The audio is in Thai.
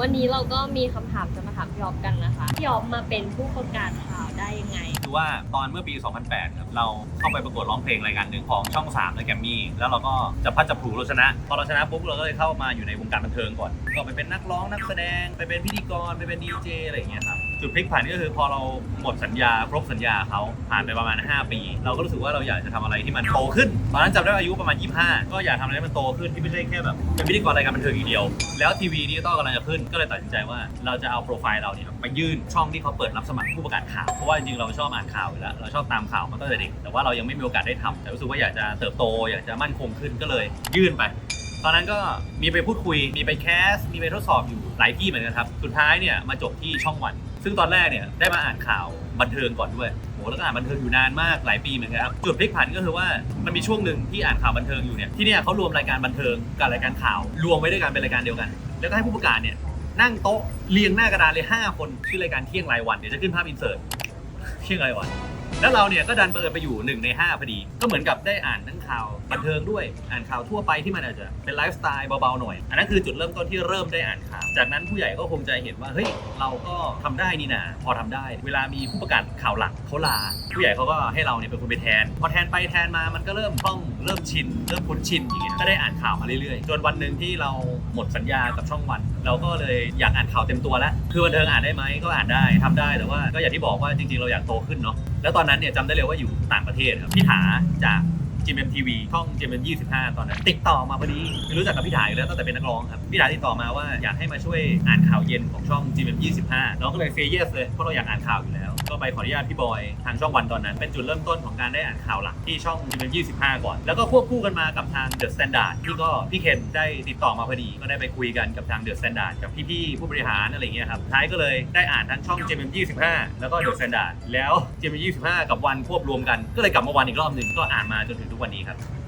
วันนี้เราก็มีคำถามจะมาถามพี่ออฟกันนะคะพี่ออฟมาเป็นผู้ประกาศข่าวได้ยังไง คือว่าตอนเมื่อปี 2008 ครับ เราเข้าไปประกวดร้องเพลงรายการหนึ่งของช่อง3นะแกรมมี่ แล้วเราก็จะพัดจับผูเราชนะ พอเราชนะปุ๊บเราก็เลยเข้ามาอยู่ในวงการบันเทิงก่อน ก็ไปเป็นนักร้องนักแสดง ไปเป็นพิธีกร ไปเป็นดีเจอะไรอย่างเงี้ยครับ จุดพลิกผันก็คือพอเราหมดสัญญาครบสัญญาเขาผ่านไปประมาณ 5 ปี เราก็รู้สึกว่าเราอยากจะทำอะไรที่มันโตขึ้น ตอนนั้นจำได้ว่าอายุประมาณ 25 ก็อยากทำอะไรให้มันโตขึ้นที่ไม่ใช่แค่แบบเป็นพิธีกรรายการบันเทิงอย่างเดียว แล้วทีวีดิจิตอลกำลังจะขึ้น ก็เลยตัดสินใจว่าเราจะเอาโปรไฟล์เราเนี่ยไปยื่นช่องที่เขาเปิดรับสมัครผู้ประกาศข่าวเพราะว่าจริงๆเราชอบอ่านข่าวอยู่แล้วเราชอบตามข่าวมาตั้งแต่เด็กแต่ว่าเรายังไม่มีโอกาสได้ทำแต่รู้สึกว่าอยากจะเติบโต อยากจะมั่นคงขึ้นก็เลย ยื่นไปตอนนั้นก็มีไปพูดคุย มีไปแคส มีไปทดสอบอยู่หลายที่เหมือนกันครับ สุดท้ายเนี่ยมาจบที่ช่องวัน ซึ่งตอนแรกเนี่ยได้มาอ่านข่าวบันเทิงก่อนด้วยโหแล้วก็อ่านบันเทิงอยู่นานมากหลายปีเหมือนกันครับจุดพลิกผันก็คือว่ามันมีช่วงหนึ่งที่อ่านข่าวบันเทิงอยู่เนี่ยที่เนี่ยเขารวมรายการบันเทิงกับรายการข่าวรวมไว้ด้วยกันเป็นรายการเดียวกัน แล้วก็ให้ผู้ประกาศเนี่ยนั่งโต๊ะเรียงหน้ากระดานเลย 5 คนชื่อรายการเที่ยงรายวันเดี๋ยวจะขึ้นภาพอินเสิร์ตเที่ยงรายวัน แล้วเราเนี่ยก็ดันเปิดไปอยู่หนึ่งในห้าพอดี ก็เหมือนกับได้อ่านทั้งข่าวบันเทิงด้วย อ่านข่าวทั่วไปที่มันอาจจะเป็นไลฟ์สไตล์เบาๆหน่อย อันนั้นคือจุดเริ่มต้นที่เริ่มได้อ่านข่าว จากนั้นผู้ใหญ่ก็คงจะเห็นว่าเฮ้ยเราก็ทำได้นี่นาพอทำได้ เวลามีผู้ประกาศข่าวหลักเขาลา ผู้ใหญ่เขาก็ให้เราเนี่ยเป็นคนไปแทน พอแทนไปแทนมามันก็เริ่มคล่องเริ่มชิน เริ่มคุ้นชินอย่างเงี้ยก็ได้อ่านข่าวมาเรื่อยๆ จนวันหนึ่งที่เราหมดสัญญากับช่องวัน เราก็เลยอยากอ่านข่าวเต็มตัวแล้ว คือบันเทิงอ่านได้ไหมก็อ่านได้ทำได้แต่ว่าก็อย่างที่บอกว่าจริงๆเราอยากโตขึ้นเนาะ แล้วตอนนั้นเนี่ยจำได้เลยว่าอยู่ต่างประเทศครับพี่ถาจาก GMMTV ช่อง GMM 25 ตอนนั้น ติดต่อมาพอดีคือรู้จักกับพี่ถ่าอยู่แล้วตั้งแต่เป็นนักร้องครับ พี่ถ่ายติดต่อมาว่าอยากให้มาช่วยอ่านข่าวเย็นของช่อง GMM 25เราก็เลยเซเยสเลยเพราะเราอยากอ่านข่าวอยู่แล้ว ก็ไปขออนุญาตพี่บอยทางช่องวันตอนนั้น เป็นจุดเริ่มต้นของการได้อ่านข่าวหลักที่ช่อง GMM 25 ก่อน แล้วก็ควบคู่กันมากับทาง The Standard ที่ก็พี่เคนได้ติดต่อมาพอดี ก็ได้ไปคุยกันกับทาง The Standard กับพี่ๆผู้บริหารอะไรอย่างเงี้ยครับท้ายก็เลยได้อ่านทั้งช่อง GMM 25แล้วก็ The Standard แล้ว GMM 25 กับวันควบรวมกันก็เลยกลับมาวันอีกรอบหนึ่งก็อ่านมาจนถึงทุกวันนี้ครับ